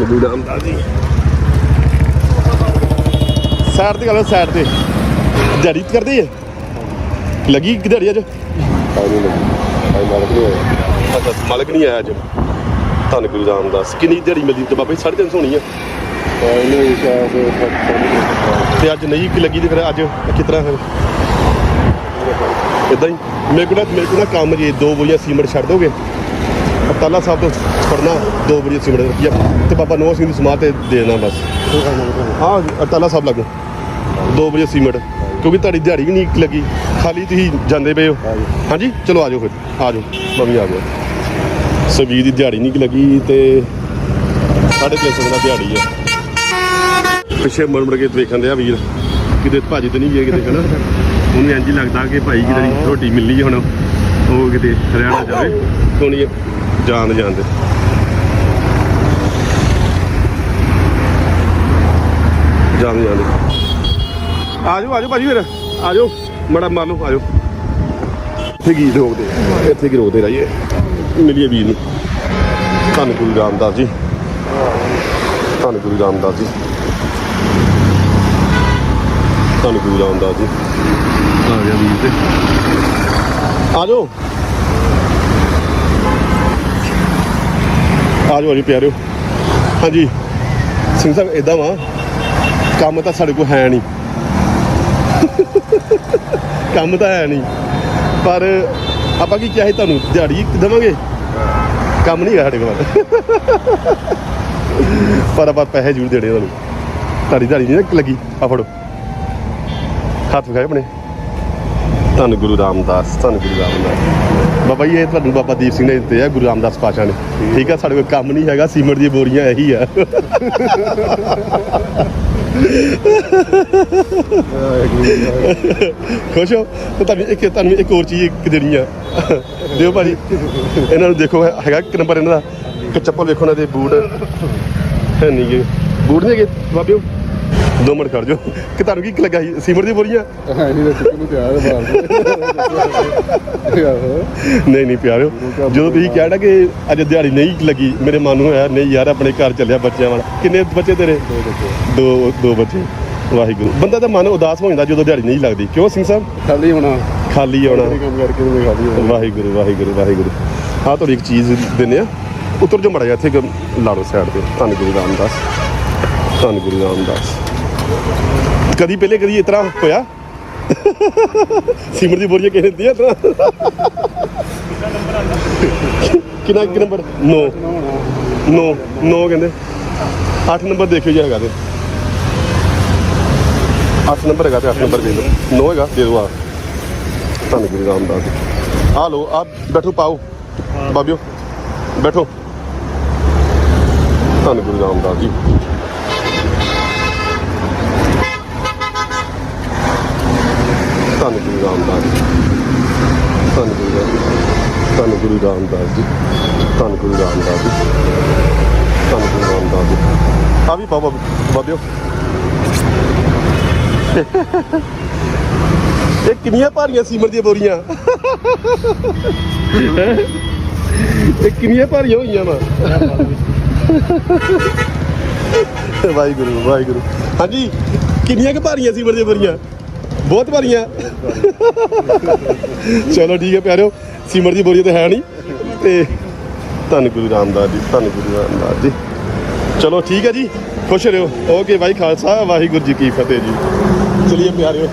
ਧੰਨ ਗੁਰੂ ਰਾਮਦਾਸ ਜੀ ਸਾਈਡ ਤੇ ਗੱਲ ਸਾਈਡ ਤੇ। ਦਿਹਾੜੀ ਕਰਦੇ ਆ। ਲੱਗੀ ਕਿ ਦਿਹਾੜੀ ਅੱਜ? ਆਈ ਨਹੀਂ ਆਈ ਮਾਲਕ ਨਹੀਂ ਹੋਇਆ ਅੱਛਾ ਮਾਲਕ ਨਹੀਂ ਆਇਆ ਅੱਜ। ਧੰਨ ਗੁਰੂ ਰਾਮਦਾਸ। ਕਿੰਨੀ ਦਿਹਾੜੀ ਮਿਲਦੀ ਤੇ ਬਾਬਾ ਜੀ 350 ਹੋਣੀ ਆ। ਆਈ ਨਹੀਂ ਸ਼ਾਇਦ ਤੇ ਅੱਜ ਨਹੀਂ ਕਿ ਲੱਗੀ ਤੇ ਫਿਰ ਅੱਜ ਤਰ੍ਹਾਂ ਫਿਰ ਇਦਾਂ ਹੀ। ਮੇਰੇ ਕੋਲ ਮੇਰੇ ਕੋਲ ਕੰਮ ਜੇ ਦੋ ਬੋਰੀਆਂ ਸੀਮੈਂਟ ਛੱਡ ਦੋਗੇ ਅਤਾਲਾ ਸਾਹਿਬ ਤੋਂ ਫੜਨਾ ਦੋ ਬੋਰੀਆਂ ਸੀਮੈਂਟ ਰੁਪਈਆ ਤੇ ਬਾਬਾ ਨੋਹ ਸਿੰਘ ਦੀ ਸਮਾਧ ਤੇ ਦੇ ਦੇਣਾ ਬਸ। ਹਾਂ ਅਤਾਲਾ ਸਾਹਿਬ ਲੱਗੋ। ਦੋ ਬੋਰੀਆਂ ਸੀਮੈਂਟ। ਕਿਉਂਕਿ ਤੁਹਾਡੀ ਦਿਹਾੜੀ ਵੀ ਨਹੀਂ ਲੱਗੀ। ਖਾਲੀ ਤੁਸੀਂ ਜਾਂਦੇ ਪਏ ਹੋ। ਹਾਂਜੀ। ਹਾਂਜੀ ਚਲੋ ਆਜੋ ਫਿਰ। ਆਜੋ ਮੰਮੀ ਆ ਗਿਆ। ਸਬੀਰ ਦੀ ਦਿਹਾੜੀ ਨਹੀਂ ਲੱਗੀ ਤੇ ਸਾਢੇ ਤਿੰਨ ਸੌ ਦਾ ਦਿਹਾੜੀ ਆ। ਪਿੱਛੇ ਮੁੜ ਮੁੜ ਕੇ ਵੇਖਣ ਦਿਆ ਵੀਰ। ਕਿਤੇ ਭਾਜੀ ਤੇ ਨਹੀਂ ਗਿਆ ਕਿਤੇ ਹਨਾ? ਉਹਨੂੰ ਇੰਜ ਹੀ ਲੱਗਦਾ ਕਿ ਭਾਈ ਕਿਤੇ ਦੀ ਰੋਟੀ ਮਿਲਣੀ ਹੁਣ। ਉਹ ਕਿਤੇ ਹਰਿਆਣਾ ਜਾਵੇ ਸੋਣੀ ਜਾਣ ਜਾਂਦੇ। ਜਾਂਦੇ ਜਾਂਦੇ। ਆਜੋ ਆਜੋ ਭਾਜੀ ਫਿਰ। ਆਜੋ ਮੜਾ ਮਾਰ ਲਓ ਆਜੋ। ਇੱਥੇ ਕੀ ਰੋਕਦੇ ਇੱਥੇ ਕੀ ਰੋਕਦੇ ਰਹੀਏ ਮਿਲੀਏ ਵੀਰ ਨੂੰ। ਧੰਨ ਗੁਰੂ ਰਾਮਦਾਸ ਜੀ। ਧੰਨ ਗੁਰੂ ਰਾਮਦਾਸ ਜੀ। ਧੰਨ ਗੁਰੂ ਰਾਮਦਾਸ ਜੀ। ਆ ਗਿਆ ਵੀਰ ਤੇ। ਆ ਆ ਜਾਓ ਜੀ ਪਿਆਰਿਓ। ਹਾਂਜੀ, ਸਿੰਘ ਸਾਹਿਬ ਇਦਾਂ ਵਾ, ਕੰਮ ਤਾਂ ਸਾਡੇ ਕੋਲ ਹੈ ਨਹੀਂ। ਕੰਮ ਤਾਂ ਹੈ ਨਹੀਂ। ਪਰ ਆਪਾਂ ਕੀ ਚਾਹੇ ਤੁਹਾਨੂੰ? ਦਿਹਾੜੀ ਦੇਵਾਂਗੇ? ਕੰਮ ਨਹੀਂ ਹੈ ਸਾਡੇ ਕੋਲ। ਪਰ ਆਪਾਂ ਪੈਸੇ ਜ਼ਰੂਰ ਦੇਣੇ ਤੁਹਾਨੂੰ। ਤੁਹਾਡੀ ਦਿਹਾੜੀ ਨਹੀਂ ਲੱਗੀ। ਆ ਫੜੋ। ਹੱਥ ਵਿਖਾਏ ਆਪਣੇ। ਧੰਨ ਗੁਰੂ ਰਾਮਦਾਸ, ਧੰਨ ਗੁਰੂ ਰਾਮਦਾਸ। ਬਾਬਾ ਜੀ, ਇਹ ਤੁਹਾਨੂੰ ਬਾਬਾ ਦੀਪ ਸਿੰਘ ਨੇ ਦਿੱਤੇ ਆ, ਗੁਰੂ ਰਾਮਦਾਸ ਪਾਸ਼ਾ ਨੇ। ਠੀਕ ਆ, ਸਾਡੇ ਕੋਲ ਕੰਮ ਨਹੀਂ ਹੈਗਾ, ਸੀਮੈਂਟ ਦੀਆਂ ਬੋਰੀਆਂ ਇਹੀ ਆ। ਖੁਸ਼ ਹੋ? ਤੇ ਤੁਹਾਨੂੰ ਇੱਕ ਤੁਹਾਨੂੰ ਇੱਕ ਹੋਰ ਚੀਜ਼ ਇੱਕ ਦੇਣੀ ਆ। ਦਿਓ ਭਾਜੀ। ਇਹਨਾਂ ਨੂੰ ਦੇਖੋ, ਹੈਗਾ ਇੱਕ ਨੰਬਰ ਇਹਨਾਂ ਦਾ। ਇੱਕ ਚੱਪਲ ਵੇਖੋ ਇਹਨਾਂ ਦੇ ਬੂਟ। ਹੈ ਨਹੀਂ ਗੇ। ਬੂਟ ਨਹੀਂ ਹੈਗੇ? ਬਾਬਿਓ? ਦੋ ਮਿੰਟ ਖੜ ਜਾਓ। ਕਿ ਤੁਹਾਨੂੰ ਕੀ ਲੱਗਾ ਸੀ? ਸੀਮੈਂਟ ਦੀ ਬੋਰੀਆਂ ਨਹੀਂ ਦੱਸ ਕਿਨੂੰ ਤਿਆਰ ਬਾਹਰ ਨਹੀਂ ਨਹੀਂ ਪਿਆਰਿਓ ਜਦੋਂ ਤੁਸੀਂ ਕਹਿਣਾ ਕਿ ਅੱਜ ਦਿਹਾੜੀ ਨਹੀਂ ਲੱਗੀ ਮੇਰੇ ਮਨ ਨੂੰ ਹੋਇਆ ਨਹੀਂ ਯਾਰ ਆਪਣੇ ਘਰ ਚੱਲਿਆ ਬੱਚਿਆਂ ਵਾਲਾ। ਕਿੰਨੇ ਬੱਚੇ ਤੇਰੇ? ਦੋ ਦੋ ਬੱਚੇ। ਵਾਹਿਗੁਰੂ। ਬੰਦਾ ਦਾ ਮਨ ਉਦਾਸ ਹੋ ਜਾਂਦਾ ਜਦੋਂ ਦਿਹਾੜੀ ਨਹੀਂ ਲੱਗਦੀ। ਕਿਉਂ ਸਿੰਘ ਸਾਹਿਬ? ਖਾਲੀ ਹੋਣਾ। ਖਾਲੀ ਹੋਣਾ। ਵਾਹਿਗੁਰੂ ਵਾਹਿਗੁਰੂ ਵਾਹਿਗੁਰੂ। ਆਹ ਤੁਹਾਡੀ ਇੱਕ ਚੀਜ਼ ਦਿੰਨੇ ਆ। ਉਤਰ ਜੋ ਮੜਾ ਜਾ ਇੱਥੇ ਲਾੜੋ ਸਾਈਡ ਤੇ। ਧੰਨ ਗੁਰੂ ਰਾਮਦਾਸ। ਧੰਨ ਗੁਰੂ ਰਾਮਦਾਸ। ਕਦੀ ਪਹਿਲੇ ਕਦੀ ਇਸ ਹੋਇਆ? ਸਿਮਰ ਦੀ ਬੋਰੀਆਂ ਕਿਹਨੇ ਦਿੱਤੀਆਂ ਇਸ ਕਿੰਨਾ ਕਿ ਨੰਬਰ? 9 9 9 ਕਹਿੰਦੇ। 8 ਨੰਬਰ ਦੇਖਿਓ ਜੀ ਹੈਗਾ ਤੇ। 8 ਨੰਬਰ ਹੈਗਾ ਤੇ 8 ਨੰਬਰ ਦੇ ਦਿਓ। 9 ਹੈਗਾ, ਦੇ ਦਿਓ, ਆ। ਧੰਨ ਗੁਰੂ ਰਾਮਦਾਸ ਆ ਲੋ ਆ ਬੈਠੋ, ਪਾਓ। ਬਾਬਿਓ, ਬੈਠੋ। ਧੰਨ ਗੁਰੂ ਰਾਮਦਾਸ ਜੀ। ਧੰਨ ਗੁਰੂ ਰਾਮਦਾਸ ਜੀ। ਧੰਨ ਗੁਰੂ ਰਾਮਦਾਸ ਧੰਨ ਗੁਰੂ ਰਾਮਦਾਸ ਜੀ। ਧੰਨ ਗੁਰੂ ਰਾਮਦਾਸ ਜੀ। ਧੰਨ ਗੁਰੂ ਰਾਮਦਾਸ ਜੀ। ਆ ਵੀ ਬਾਬਾ, ਬਾਬਿਓ। ਇਹ ਕਿੰਨੀਆਂ ਭਾਰੀਆਂ ਸੀਮਰ ਦੀਆਂ ਬੋਰੀਆਂ। ਇਹ ਕਿੰਨੀਆਂ ਭਾਰੀਆਂ ਹੋਈਆਂ ਵਾ। ਵਾਹਿਗੁਰੂ ਵਾਹਿਗੁਰੂ। ਹਾਂਜੀ, ਕਿੰਨੀਆਂ ਕੁ ਭਾਰੀਆਂ ਸੀਮਰ ਦੀਆਂ ਬੋਰੀਆਂ? ਬਹੁਤ ਭਾਰੀਆਂ ਚਲੋ ਠੀਕ ਹੈ ਪਿਆਰਿਓ, ਸਿਮਰ ਦੀ ਬੋਰੀ ਤਾਂ ਹੈ ਨਹੀਂ। ਤੇ ਧੰਨ ਗੁਰੂ ਰਾਮਦਾਸ ਜੀ, ਧੰਨ ਗੁਰੂ ਰਾਮਦਾਸ ਜੀ। ਚਲੋ ਠੀਕ ਹੈ ਜੀ, ਖੁਸ਼ ਰਹੋ। ਓਕੇ ਭਾਈ ਖਾਲਸਾ, ਵਾਹਿਗੁਰੂ ਜੀ ਕੀ ਫਤਿਹ ਜੀ। ਚਲਿਏ ਪਿਆਰਿਓ।